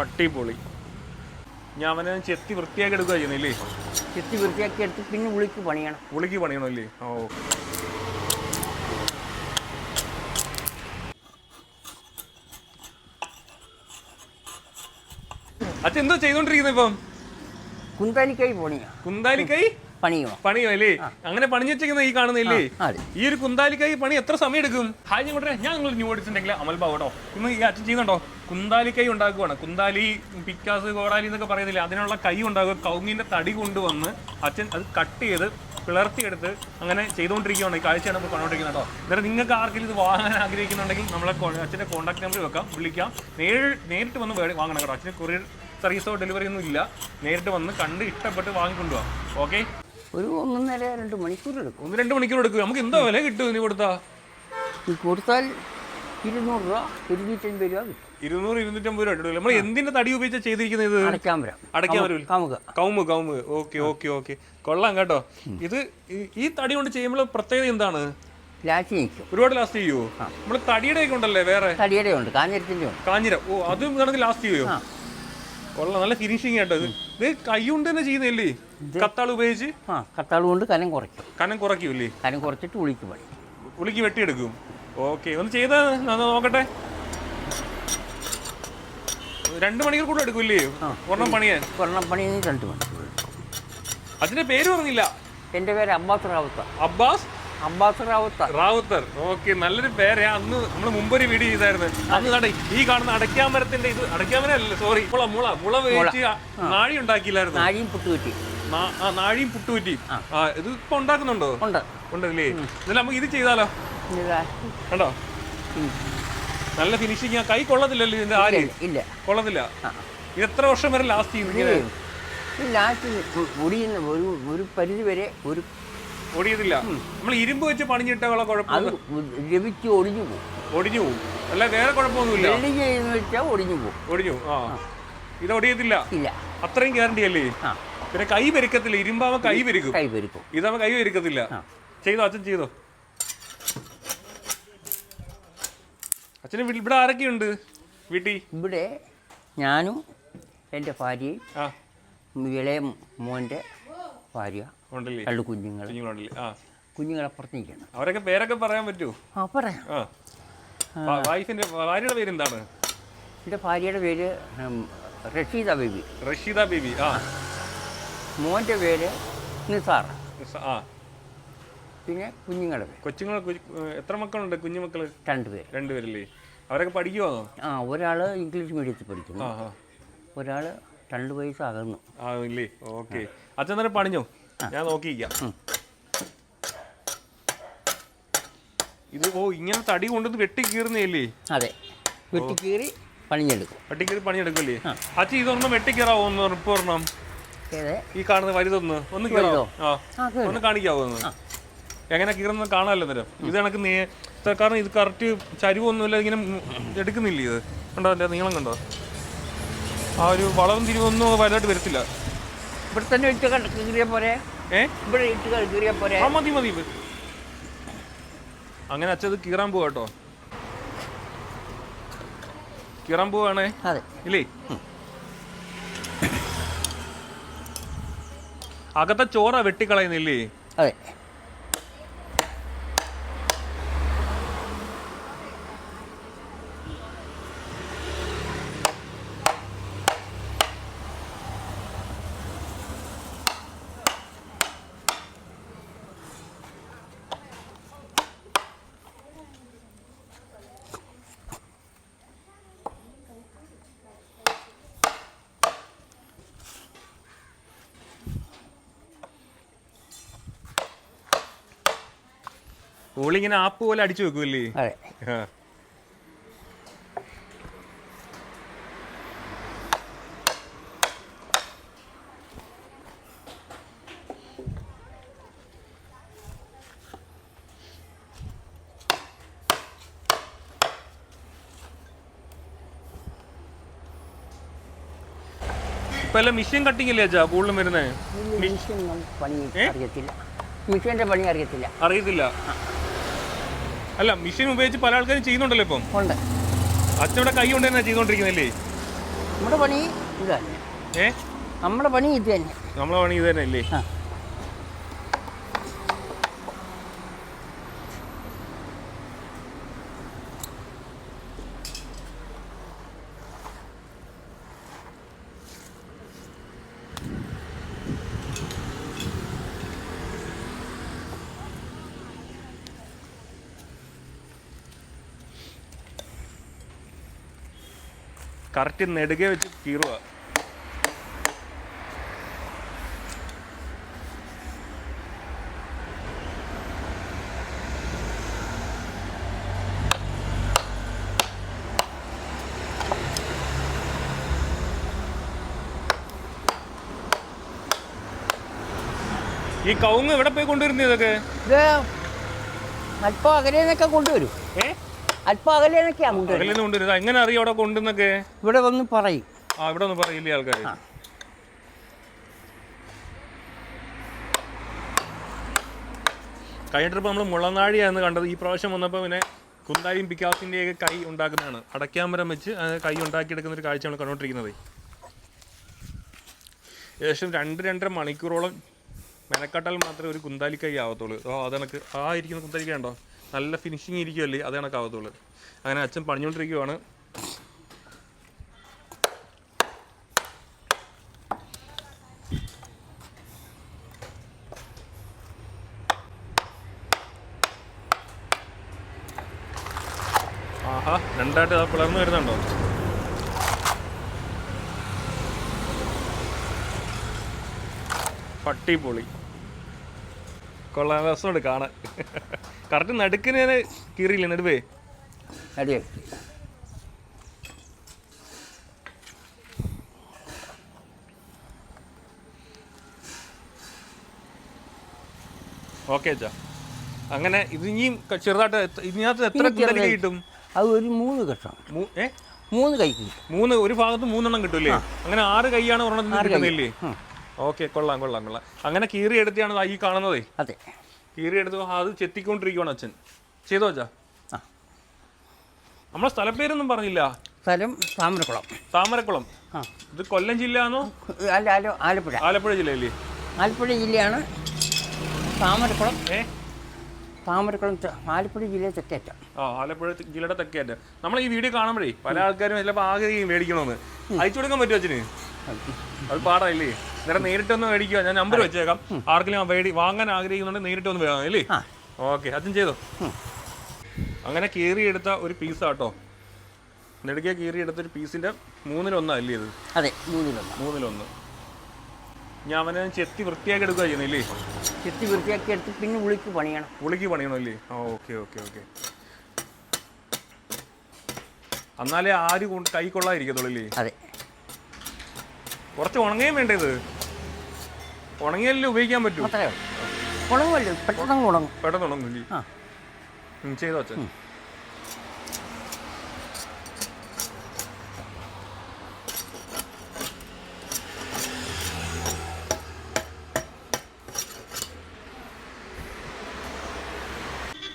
പട്ടിപ്പൊളി ഞാൻ അവനെ ചെത്തി വൃത്തിയാക്കി എടുക്കുക ചെയ്യുന്നില്ലേ ചെത്തി വൃത്തിയാക്കി എടുത്ത് പിന്നെ ഉളിക്ക് പണിയണം. ഉളിക്ക് പണിയണമല്ലേ? ഓ. അച്ഛൻ എന്തോ ചെയ്തോണ്ടിരിക്കുന്നത് ഇപ്പം? കുന്താലിക്കായി പണിയാ. കുന്താലിക്കൈ പണിയോ പണിയോ അല്ലേ? അങ്ങനെ പണിഞ്ഞു വെച്ചിരിക്കുന്ന ഈ കാണുന്നില്ലേ ഈ ഒരു കുന്താലിക്കായി പണി എത്ര സമയം എടുക്കും ഹായ് ഞാൻ ഞാൻ നിങ്ങൾ ന്യൂ ഓടിച്ചിട്ടുണ്ടെങ്കിൽ അമൽ കേട്ടോ. ഇന്ന് ഈ അച്ഛൻ ചെയ്യുന്നുണ്ടോ? കുന്താലിക്കൈ ഉണ്ടാക്കുവാണ്. കുന്താലി പിക്കാസ് കോടാലി എന്നൊക്കെ പറയുന്നില്ല അതിനുള്ള കൈ ഉണ്ടാക്കുക. കൗങ്ങിന്റെ തടി കൊണ്ടുവന്ന് അച്ഛൻ അത് കട്ട് ചെയ്ത് പിളർത്തിയെടുത്ത് അങ്ങനെ ചെയ്തുകൊണ്ടിരിക്കുകയാണ് ഈ കാഴ്ചയാണ് ഇപ്പോൾ കണ്ടുകൊണ്ടിരിക്കുന്നത് കേട്ടോ. അന്നേരം നിങ്ങൾക്ക് ആർക്കെങ്കിലും ഇത് വാങ്ങാൻ ആഗ്രഹിക്കുന്നുണ്ടെങ്കിൽ നമ്മളെ കോ- അച്ഛന്റെ കോൺടാക്ട് നമ്പർ വെക്കാം. വിളിക്കാം. നേരി നേരിട്ട് വന്ന് വാങ്ങണം കേട്ടോ. അച്ഛന് കൊറിയർ സർവീസോ ഡെലിവറി ഒന്നും ഇല്ല. നേരിട്ട് വന്ന് കണ്ട് ഇഷ്ടപ്പെട്ട് വാങ്ങിക്കൊണ്ടുപോകാം ഓക്കെ ഒരു ഒന്നര രണ്ട് മണിക്കൂർ എടുക്കും. ഒന്ന് രണ്ട് മണിക്കൂർ എടുക്കും. നമുക്ക് എന്തോ വില കിട്ടും ഇനി കൊടുത്താൽ കൊടുത്താൽ ഇരുന്നൂറ് രൂപ ഇരുന്നൂറ്റമ്പത് രൂപ കിട്ടും. ഇരുന്നൂറ് ഇരുന്നൂറ്റമ്പത് രൂപ കിട്ടും നമ്മൾ എന്തിന്റെ തടി ഉപയോഗിച്ച ചെയ്തിരിക്കുന്നത് ഇത്? അടയ്ക്കാൻ വരൂല കാമുക കൗമ് കൗമ് ഓക്കെ ഓക്കെ ഓക്കെ. കൊള്ളാം കേട്ടോ. ഇത് ഈ- തടി കൊണ്ട് ചെയ്യുമ്പോൾ പ്രത്യേകത എന്താണ്? നിൽക്കും. നമ്മൾ ലാസ്റ്റ് ചെയ്യുമോ നമ്മൾ തടിയുടെ ഒക്കെ ഉണ്ടല്ലേ വേറെ? തടിയുടെ ഉണ്ട് കാഞ്ഞിരത്തിന്റെ ഉണ്ട്. കാഞ്ഞിര. ഓ അതും കണക്ക് ലാസ്റ്റ് ചെയ്യുമോ ആ. കൊള്ളാം നല്ല ഫിനിഷിംഗ് കേട്ടോ ഇത്. ഇത് കൈ കൊണ്ട് തന്നെ ചെയ്യുന്നില്ലേ കത്താൾ ഉപയോഗിച്ച്? ആ കത്താൾ കൊണ്ട് കനം കുറയ്ക്കും. കനം കുറയ്ക്കൂല്ലേ? കനം കുറച്ചിട്ട് ഉളിക്ക് പണി ഉളിക്ക് വെട്ടിയെടുക്കും. ഓക്കെ ഒന്ന് ചെയ്താൽ നോക്കട്ടെ. രണ്ട് മണിക്കൂർ കൂടെ എടുക്കില്ലേ? ഒരെണ്ണം പണിയാൻ ഒരെണ്ണം പണി രണ്ട് മണിക്കൂർ അതിന്റെ പേര് പറഞ്ഞില്ല. എന്റെ പേര് അബ്ബാസ് റാവുത്ത. അബ്ബാസ്? അബ്ബാസ് റാവുത്ത. റാവുത്തർ. ഓക്കെ നല്ലൊരു പേര്. അന്ന് നമ്മൾ മുമ്പൊരു വീഡിയോ ചെയ്തായിരുന്നു. അന്ന് നട ഈ കാണുന്ന അടയ്ക്കാമരത്തിന്റെ ഇത് അടയ്ക്കാമരല്ല സോറി മുള മുള മുള വേവിച്ച് നാഴി ഉണ്ടാക്കിയില്ലായിരുന്നു? നാഴിയും പുട്ട് കിട്ടി നാ- ആ നാഴിയും പുട്ടുപറ്റി ആ. ഇത് ഇപ്പൊ ഉണ്ടാക്കുന്നുണ്ടോ? ഉണ്ട്. ഉണ്ടല്ലേ? എന്നാലും നമുക്ക് ഇത് ചെയ്താലോ. കണ്ടോ. നല്ല ഫിനിഷിങ് ആ. കൈ കൊള്ളത്തില്ലല്ലോ ഇതിന്റെ ആര്? ഇല്ല, കൊള്ളത്തില്ല. ഇത് എത്ര വർഷം വരെ ലാസ്റ്റ് ചെയ്യുന്നു ഇങ്ങനെ? ലാസ്റ്റ് ഒടിയുന്ന ഒരു ഒരു പരിധി വരെ ഒരു ഒടിയതില്ല നമ്മൾ ഇരുമ്പ് വെച്ച് പണിഞ്ഞിട്ടുള്ള കുഴപ്പം ലഭിച്ച് ഒടിഞ്ഞു പോകും. ഒടിഞ്ഞു പോകും. അല്ല വേറെ കുഴപ്പമൊന്നുമില്ല. വെച്ചാൽ ഒടിഞ്ഞു പോകും. ഒടിഞ്ഞു ആ. ഇത് ഒടിയത്തില്ല. ഇല്ല. അത്രയും ഗ്യാരണ്ടി അല്ലേ? പിന്നെ കൈ പെരുക്കത്തില്ല. ഇരുമ്പാവ കൈ പെരുക്കും. കൈ പെരുക്കും ഇതാവുമ്പോ കൈ പെരുക്കത്തില്ല. ചെയ്തോ അച്ഛൻ ചെയ്തോ? അച്ഛന് ഇവിടെ ആരൊക്കെയുണ്ട്? വീട്ടിൽ? ഇവിടെ ഞാനും എന്റെ ഭാര്യയും ആ. ഇളയ മോന്റെ ഭാര്യ ഉണ്ടല്ലേ? രണ്ട് കുഞ്ഞുങ്ങൾ. കുഞ്ഞുങ്ങളുണ്ടല്ലേ? ആ. കുഞ്ഞുങ്ങളപ്പുറത്ത് നിൽക്കണം അവരൊക്കെ പേരൊക്കെ പറയാൻ പറ്റുമോ? ആ പറയാം. ആ. വ- വൈഫിന്റെ ഭാര്യയുടെ പേര് എന്താണ് എന്റെ ഭാര്യയുടെ പേര് ഉം, റഷീദ ബേബി. റഷീദ ബേബി ആ. മോന്റെ പേര് നിസാർ. ആ. പിന്നെ കുഞ്ഞുങ്ങളുടെ പേര് കൊച്ചുങ്ങൾ കുഞ്ഞ്- എത്ര മക്കളുണ്ട് കുഞ്ഞുമക്കൾ? രണ്ട് പേര് രണ്ടുപേരല്ലേ? അവരൊക്കെ പഠിക്കുവാണോ ആ ഒരാൾ ഇംഗ്ലീഷ് മീഡിയത്തിൽ പഠിക്കുന്നു. ഒരാൾ രണ്ട് വയസ്സ് അകന്നു. ആകുന്നില്ലേ ഓക്കെ. അച്ഛൻ തന്നെ പണിഞ്ഞോ? ഞാൻ നോക്കിയിരിക്കാം. ഇത് ഓ ഇങ്ങനെ തടി കൊണ്ടുവന്ന് വെട്ടി കീറുന്നല്ലേ അതെ. വെട്ടി കീറി പണിഞ്ഞെടുക്കും. വെട്ടി കീറി പണിയെടുക്കല്ലേ അച്ഛൻ ഇതൊന്നും വെട്ടി കീറാവോ ഒന്ന് ഉറപ്പ് പറഞ്ഞാം ഈ കാണുന്ന വലുതൊന്ന് ഒന്ന് കീറാവോ ആ. ഒന്ന് കാണിക്കാവോ ഒന്ന്? എങ്ങനെ കീറുന്നത് കാണാമല്ലോ നേരം? ഇത് കണക്ക് നേ കാരണം ഇത് കറക്റ്റ് ചരിവൊന്നുമില്ല ഇങ്ങനെ എടുക്കുന്നില്ല ഇത്? കണ്ടോ എന്റെ നീളം കണ്ടോ? ആ ഒരു വളവും തിരിവൊന്നും വലുതായിട്ട് വരത്തില്ല. ഇവിടെ തന്നെ ഇട്ട് കീറിയ പോരെ? ഏ? ഇവിടെ ഇട്ട് കീറിയ പോരെ? ആ മതി മതി. അങ്ങനെ അച്ഛത് കീറാൻ പോവാ കേട്ടോ. കീറാൻ പോവാണേ. ഇല്ലേ? അകത്തെ ചോറ വെട്ടിക്കളയുന്നില്ലേ? അതെ. ഓളിങ്ങനെ ആപ്പ് പോലെ അടിച്ചു വെക്കൂല്ലേ? അതെ. ഇപ്പൊ എല്ലാം മിഷ്യൻ കട്ടിങ് അല്ലേ അച്ഛാ കൂടുതലും വരുന്നേ? മിഷൻ പണി അറിയത്തില്ല. മിഷീന്റെ പണി അറിയത്തില്ല. അറിയത്തില്ല. അല്ല മെഷീൻ ഉപയോഗിച്ച് പല ആൾക്കാരും ചെയ്യുന്നുണ്ടല്ലോ ഇപ്പം. ഉണ്ട്. അച്ഛയുടെ കൈ കൊണ്ട് തന്നെ ചെയ്തോണ്ടിരിക്കുന്നല്ലേ? നമ്മുടെ പണി ഇത് തന്നെ. ഏ? നമ്മുടെ പണി ഇത് തന്നെ. നമ്മളെ പണി ഇത് തന്നെ അല്ലേ കറക്റ്റ് നെടുകെ വെച്ച് കീറുക. ഈ കവുങ്ങ് എവിടെ പോയി കൊണ്ടുവരുന്നത് ഇതൊക്കെ? ഇത് അല്പം അകലെന്നൊക്കെ കൊണ്ടുവരും. ഏ? അല്പം കൊണ്ടുവരുന്നത് എങ്ങനെ അറിയാം അവിടെ കൊണ്ടുവന്നൊക്കെ? ഇവിടെ വന്ന് പറയും. ആ ഇവിടെ ഒന്നും പറയില്ലേ ആൾക്കാർ. കഴിഞ്ഞ ട്രിപ്പ് നമ്മൾ മുളനാഴിയായിരുന്നു കണ്ടത്. ഈ പ്രാവശ്യം വന്നപ്പോൾ പിന്നെ കുന്താരിയും പിക്കാസിന്റെയൊക്കെ കൈ ഉണ്ടാക്കുന്നതാണ്. അടയ്ക്കാമരം വെച്ച് കൈ ഉണ്ടാക്കിയെടുക്കുന്ന ഒരു കാഴ്ച നമ്മൾ കണ്ടുകൊണ്ടിരിക്കുന്നത്. ഏകദേശം രണ്ട് രണ്ടര മണിക്കൂറോളം മെനക്കട്ടാൽ മാത്രമേ ഒരു കുന്താലിക്കൈ ആവത്തുള്ളൂ. ഓ അതെനക്ക് ആ ഇരിക്കുന്ന കുന്താലിക്ക ഉണ്ടോ? നല്ല ഫിനിഷിങ് ഇരിക്കുമല്ലേ അത് കണക്ക് അങ്ങനെ അച്ഛൻ പണിഞ്ഞുകൊണ്ടിരിക്കുവാണ് ആഹാ രണ്ടായിട്ട് പിളർന്ന് വരുന്നുണ്ടോ? പൊളി കൊള്ളാൻ രസമുണ്ട് കാണാൻ. കറക്റ്റ് നടുക്കിന് കീറിയില്ലേ നടുവേ? അടിയെ. ഓക്കെ അച്ഛാ. അങ്ങനെ ഇത് ഇനിയും ക- ചെറുതായിട്ട് ഇതിനകത്ത് എത്ര കുന്തലിക്ക. കിട്ടും? അത് ഒരു മൂന്ന് ഏ? മൂന്ന് കൈക്ക് മൂന്ന് ഒരു ഭാഗത്ത് മൂന്നെണ്ണം കിട്ടൂലേ അങ്ങനെ ആറ് കൈയാണ് ഒരെണ്ണത്തിന് കൈ. കിട്ടുന്നില്ലേ. ഓക്കെ കൊള്ളാം കൊള്ളാം കൊള്ളാം. അങ്ങനെ കീറി എടുത്തിയാണ് ഈ കാണുന്നതേ. അതെ. കീറി എടുത്ത് അത് ചെത്തിക്കൊണ്ടിരിക്കുവാണ് അച്ഛൻ. ചെയ്തോ അച്ഛാ? നമ്മളെ സ്ഥലപ്പേരൊന്നും പറഞ്ഞില്ല. സ്ഥലം താമരക്കുളം. താമരക്കുളം. ഇത് കൊല്ലം ജില്ലയാണോ? അല്ല അല്ല ആലപ്പുഴ. ആലപ്പുഴ ജില്ലയല്ലേ? ആലപ്പുഴ ജില്ലയാണ് താമരക്കുളം. ഏ? താമരക്കുളം ആലപ്പുഴ ജില്ലയിലെ തെക്കേറ്റം. ആ ആലപ്പുഴ ജില്ലയുടെ തെക്കേറ്റ. നമ്മൾ ഈ വീഡിയോ കാണുമ്പോഴേ പല ആൾക്കാരും ചിലപ്പോൾ ആഗ്രഹിക്കും മേടിക്കണമെന്ന് അയച്ചു കൊടുക്കാൻ പറ്റുമോ അച്ഛന്? അത് പാടായില്ലേ? നേരെ നേരിട്ടൊന്ന് മേടിക്കുക ഞാൻ നമ്പർ വെച്ചേക്കാം. ആർക്കെങ്കിലും വേടി വാങ്ങാൻ ആഗ്രഹിക്കുന്നുണ്ട് നേരിട്ട് ഒന്ന് വേണം അല്ലേ? ഓക്കെ അച്ഛൻ ചെയ്തോ? അങ്ങനെ കീറിയെടുത്ത ഒരു പീസ് പീസാട്ടോ നെടുക്കിയ കീറിയെടുത്ത ഒരു പീസിന്റെ മൂന്നിലൊന്നല്ലേ ഇത്? അതെ മൂന്നിലൊന്ന്. മൂന്നിലൊന്ന്. ഞാൻ അവനെ ചെത്തി വൃത്തിയാക്കി എടുക്കുക ചെയ്യുന്നില്ലേ ചെത്തി വൃത്തിയാക്കി എടുത്ത് പിന്നെ ഉളിക്ക് പണിയണം. ഉളിക്ക് പണിയണമല്ലേ ആ ഓക്കെ ഓക്കെ ഓക്കെ. എന്നാലേ ആര് കൈ കൊള്ളാതിരിക്കത്തുള്ളൂ അല്ലേ? അതെ. കുറച്ച് ഉണങ്ങുകയും വേണ്ടേ ഇത്? ഉണങ്ങിയല്ലേ ഉപയോഗിക്കാൻ പറ്റൂ? അത്രേ ഉള്ളൂ. ഉണങ്ങുമല്ലോ പെട്ടെന്ന് ഉണങ്ങും. പെട്ടെന്ന് ഉണങ്ങില്ലേ ആ. ഉം, ചെയ്തോ അച്ഛൻ.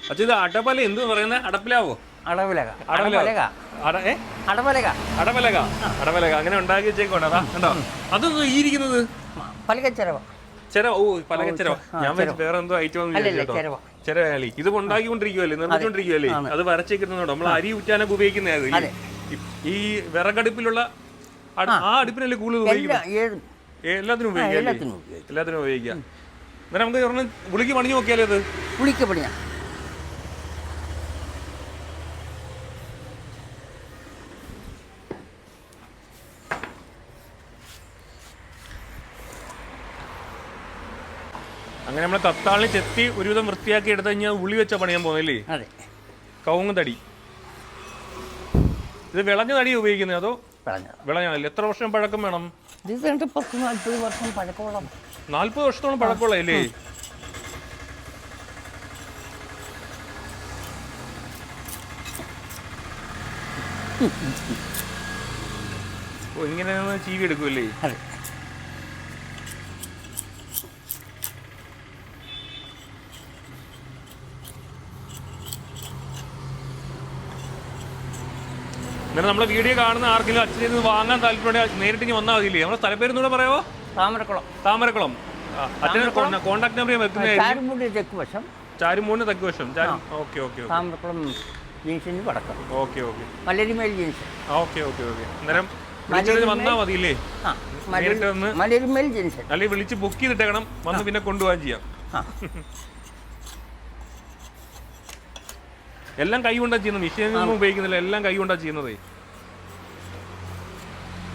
അച്ഛൻ ഇത് അടപ്പല എന്ത് പറയുന്നത് അടപ്പിലാവോ? അടവിലക. അടവിലക. അട ഏ? അടവലക അടമലക അടമലക അങ്ങനെ ഉണ്ടാക്കി വെച്ചേക്കോട്ടെ അതാ കണ്ടോ? അതൊന്നും ഈ ഇരിക്കുന്നത്. പലകച്ചിരവ. ഓ പലകച്ചെരവ. ഞാൻ വെച്ച് വേറെ എന്തോ ഐറ്റം അല്ലല്ല ചിരവ. ചെരയാളി ഇത് ഉണ്ടാക്കിക്കൊണ്ടിരിക്കുവല്ലേ? നിർമ്മിച്ചോണ്ടിരിക്കുവല്ലേ? അത് വരച്ചേക്കുന്നുണ്ടോ നമ്മൾ അരി ഊറ്റാനൊക്കെ ഉപയോഗിക്കുന്നത്. ഈ വിറകടുപ്പിലുള്ള ആ. അടുപ്പിനല്ലേ കൂടുതൽ ഉപയോഗിക്കുന്നത്? എല്ലാത്തിനും ഉപയോഗിക്കാം എല്ലാത്തിനും ഉപയോഗിക്കാം. എന്നാലും നമുക്ക് ഗുളിക്ക് പണിഞ്ഞു നോക്കിയാലേ അത്? ഉളിക്ക് പണിയാ. നമ്മൾ തത്താളി ചെത്തി ഒരുവിധം വൃത്തിയാക്കി എടുത്തു കഴിഞ്ഞാൽ ഉള്ളി വെച്ച പണിയാൻ പോകുന്നില്ലേ അതെ. കവുങ്ങ് തടി ഇത് വിളഞ്ഞ തടി ഉപയോഗിക്കുന്നത് അതോ വിളഞ്ഞാണല്ലേ എത്ര വർഷം പഴക്കം വേണം? ഇത് പത്ത് നാൽപ്പത് വർഷം പഴക്കമുള്ള നാല്പത് വർഷത്തോളം പഴക്കമുള്ളതല്ലേ ഓ ഇങ്ങനെ ചീവി എടുക്കുമല്ലേ അതെ. എന്നിട്ട് നമ്മളെ വീഡിയോ കാണുന്ന ആർക്കെങ്കിലും അച്ഛൻ ഇത് വാങ്ങാൻ താല്പര്യം നേരിട്ട് ഇനി വന്നാൽ മതിയില്ലേ? നമ്മുടെ സ്ഥലപ്പേര് പറയാമോ താമരക്കുളം. താമരക്കുളം. അച്ഛനെ അച്ഛന് കോൺടാക്ട് നമ്പർ ഞാൻ വെക്കുന്നതായിരിക്കും തെക്ക് വശം. ചാരുമൂന്ന് തെക്ക് വശം. ഓക്കെ ഓക്കെ താമരക്കുളം ജീൻസിന് പടക്കം okay okay. Malarimel jeans okay okay okay. അന്നേരം വന്നാ മതിയില്ലേ? മലരിമേൽ ജംഗ്ഷൻ. അല്ലെങ്കിൽ വിളിച്ച് ബുക്ക് ചെയ്തിട്ടേക്കണം. വന്ന് പിന്നെ കൊണ്ടുപോകാൻ ചെയ്യാം ആ എല്ലാം കൈ കൊണ്ടാ ചെയ്യുന്നത്. മെഷീനൊന്നും ഉപയോഗിക്കുന്നില്ല. എല്ലാം കൈ കൊണ്ടാ ചെയ്യുന്നത്.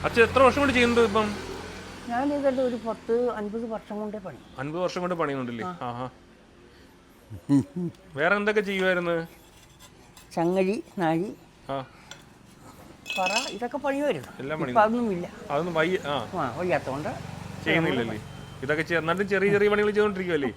അച്ഛൻ എത്ര വർഷം കൊണ്ട് ചെയ്യുന്നത് ഇപ്പം? ഞാൻ ഇതെല്ലാം ഒരു പത്ത് അൻപത് വർഷം കൊണ്ടേ പണി. അൻപത് വർഷം കൊണ്ട് പണിയുന്നുണ്ടല്ലേ? ആഹാ. വേറെ എന്തൊക്കെ ചെയ്യുമായിരുന്നു ചങ്ങഴി നാഴി ആ. പറ ഇതൊക്കെ പണിയുമായിരുന്നു. എല്ലാം പണി അതൊന്നുമില്ല അതൊന്നും വയ്യ ആ. വയ്യാത്തതുകൊണ്ട് ചെയ്യുന്നില്ലല്ലേ? ഇതൊക്കെ ചെറിയ ചെറിയ പണികൾ ചെയ്തോണ്ടിരിക്കുവല്ലേ?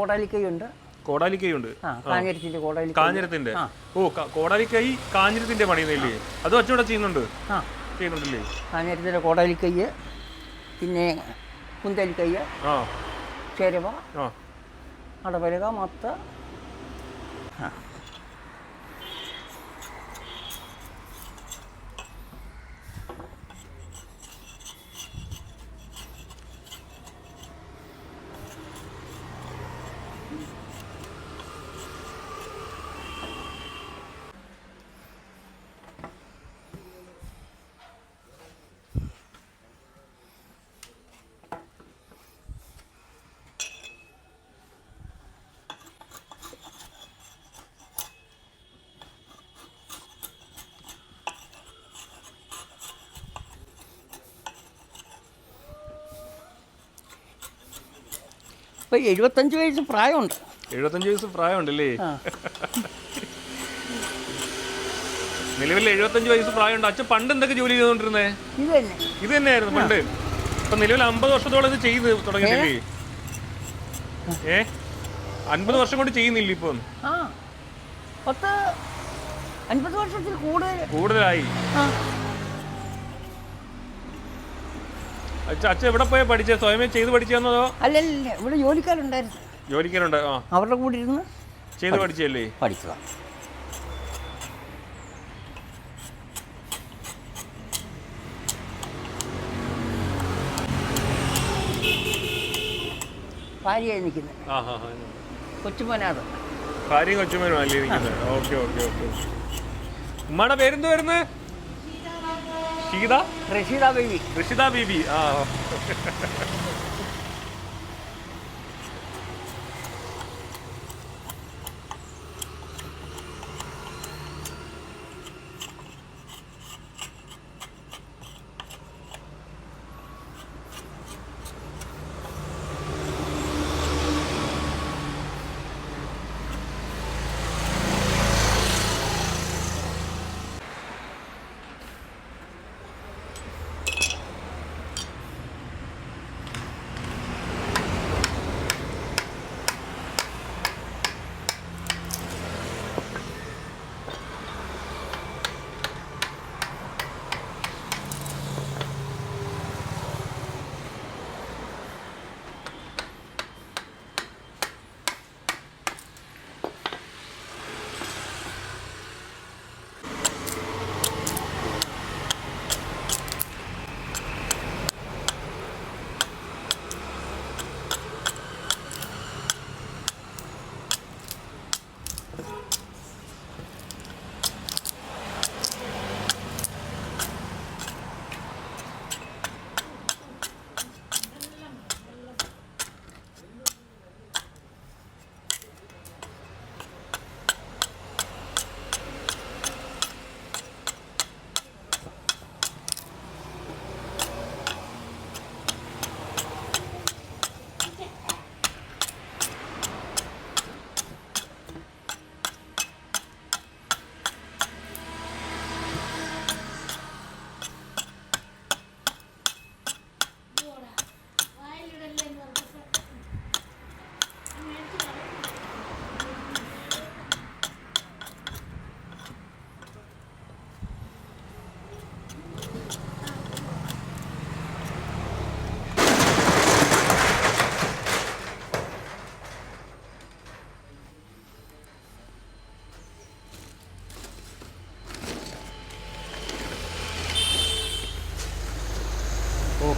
കോടാലിക്കൈയുണ്ട്. കോടാലിക്കൈയുണ്ട്. ആ കാഞ്ഞിരത്തിന്റെ കോടാലി കാഞ്ഞിരത്തിന്റെ. ഓ കോടാലിക്കൈ കാഞ്ഞിരത്തിന്റെ പണിയുന്നില്ലേ? അത് അച്ഛനോടെ ചെയ്യുന്നുണ്ട്. ആ. ചെയ്യുന്നുണ്ടല്ലേ? കാഞ്ഞിരത്തിന്റെ കോടാലിക്കൈ പിന്നെ കുന്തലിക്കൈ ആ. ചേരവ ആ. അടപലക മത്ത ആ. ഇപ്പം എഴുപത്തഞ്ച് വയസ്സ് പ്രായമുണ്ട്. എഴുപത്തഞ്ച് വയസ്സ് പ്രായമുണ്ടല്ലേ? നിലവിൽ എഴുപത്തഞ്ച് വയസ്സ് പ്രായമുണ്ട്. അച്ഛൻ പണ്ട് എന്തൊക്കെ ജോലി ചെയ്തോണ്ടിരുന്നേ ഇത് തന്നെ ഇത് തന്നെയായിരുന്നു പണ്ട്. ഇപ്പൊ നിലവിൽ അമ്പത് വർഷത്തോളം ഇത് ചെയ്ത് തുടങ്ങിയിട്ടില്ലേ? ഏ? അൻപത് വർഷം കൊണ്ട് ചെയ്യുന്നില്ല ഇപ്പൊ? ആ. പത്ത് അൻപത് വർഷത്തിൽ കൂടുതൽ. കൂടുതലായി. അച്ഛൻ എവിടെ പോയാ പഠിച്ചേ? സ്വയമേ ചെയ്ത് പഠിച്ചതെന്നതോ അല്ലല്ല ഇവിടെ ജോലിക്കാരുണ്ടായിരുന്നു. ജോലിക്കാരുണ്ട് ആ. അവരുടെ കൂടെ ഇരുന്ന് ചെയ്ത് പഠിച്ചല്ലേ പഠിച്ചതാണ് ഭാര്യയായി നിൽക്കുന്നത് ആ ഹാ ഹാ കൊച്ചുമോനാഥ് ഭാര്യയും കൊച്ചുമോനും അല്ലേ ഓക്കെ ഓക്കെ ഓക്കെ. ഉമ്മയുടെ പേരെന്ത് വരുന്നത് ഷീത റഷീദ ബേബി. ഋഷിത ബീബി ആ.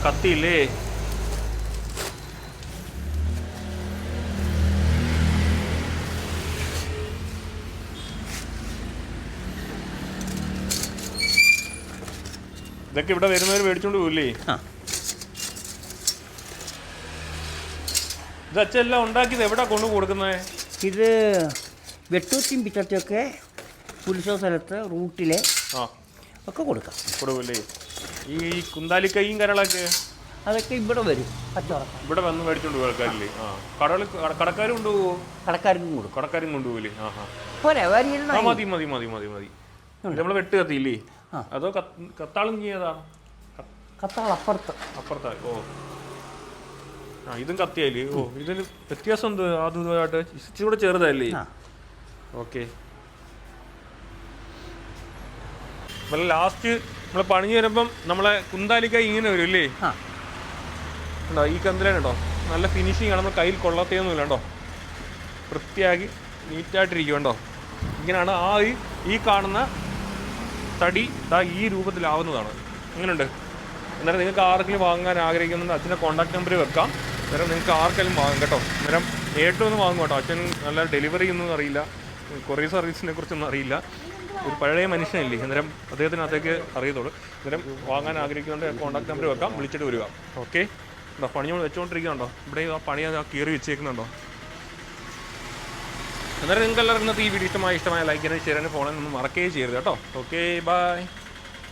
കത്തിയില്ലേ? ഇതൊക്കെ ഇവിടെ വരുന്നവർ മേടിച്ചോണ്ട് പോകില്ലേ ഇത് അച്ഛെല്ലാം ഉണ്ടാക്കിയത് എവിടെ കൊണ്ടു കൊടുക്കുന്നത് ഇത് വെട്ടൂത്തിയും പിറ്റത്തെയൊക്കെ ഉത്സവ സ്ഥലത്ത് റൂട്ടിലെ ഒക്കെ കൊടുക്കാം. കൊടുക്കില്ലേ? ഈ കുന്താലിക്കൈയും കരളൊക്കെ അതൊക്കെ ഇവിടെ വരും കച്ചവടം. ഇവിടെ വന്ന് മേടിച്ചോണ്ട് പോകും ആൾക്കാരില്ലേ? ആ കടകൾ കടക്കാരും കൊണ്ടുപോകുമോ കടക്കാർക്കും കൊടുക്കും. കടക്കാരും കൊണ്ടുപോകില്ലേ ആ ആ. പോരെ ആ മതി മതി മതി മതി മതി. നമ്മൾ വെട്ട് കത്തിയില്ലേ? ആ. അതോ കത്ത്- കത്താളും ചെയ്യതാ ക- കത്താൾ അപ്പുറത്ത്. അപ്പുറത്താ? ഓ. ആ ഇതും കത്തിയായില്ലേ? ഓ ഇതിന് വ്യത്യാസം എന്ത്? അതുമായിട്ട് ഇച്ചിരി കൂടെ ചെറുതല്ലേ ആ. ഓക്കെ. ലാസ്റ്റ് നമ്മൾ പണിഞ്ഞു വരുമ്പം നമ്മളെ കുന്താലിക്കായി ഇങ്ങനെ വരും അല്ലേ ഉണ്ടോ ഈ കന്തിലാണ് കേട്ടോ. നല്ല ഫിനിഷിങ് ആണ്. നമ്മൾ കയ്യിൽ കൊള്ളത്തേന്നുമില്ല കേട്ടോ. വൃത്തിയാക്കി നീറ്റായിട്ടിരിക്കും കേട്ടോ. ഇങ്ങനെയാണ് ആ ഈ ഈ കാണുന്ന തടി ദാ ഈ രൂപത്തിലാവുന്നതാണ്. ഇങ്ങനെയുണ്ട് അന്നേരം നിങ്ങൾക്ക് ആർക്കെങ്കിലും വാങ്ങാൻ ആഗ്രഹിക്കുന്നുണ്ട് അച്ഛന്റെ കോൺടാക്ട് നമ്പർ വെക്കാം. അന്നേരം നിങ്ങൾക്ക് ആർക്കെങ്കിലും വാങ്ങും കേട്ടോ. അന്നേരം ഏറ്റവും ഒന്ന് വാങ്ങും കേട്ടോ. അച്ഛൻ നല്ല ഡെലിവറി ഒന്നും അറിയില്ല. കൊറിയർ സർവീസിനെ കുറിച്ചൊന്നും അറിയില്ല. ഒരു പഴയ മനുഷ്യനല്ലേ? അന്നേരം അദ്ദേഹത്തിന് അതേക്ക് അറിയത്തുള്ളൂ. അന്നേരം വാങ്ങാൻ ആഗ്രഹിക്കുന്നുണ്ട് കോൺടാക്ട് നമ്പർ വെക്കാം വിളിച്ചിട്ട് വരിക. ഓക്കെ എന്താ പണി നമ്മൾ വെച്ചുകൊണ്ടിരിക്കുന്നുണ്ടോ ഇവിടെ ആ പണി കീറി വെച്ചേക്കുന്നുണ്ടോ? അന്നേരം എല്ലാവർക്കും ഇന്നത്തെ ഈ വീഡിയോ ഇഷ്ടമായി ഇഷ്ടമായ ലൈക്ക് ചെയ്യാനും ഷെയർ ചെയ്യാനും ഫോണിൽ നിന്ന് മറക്കുകയും ചെയ്യരുത് കേട്ടോ. Okay bye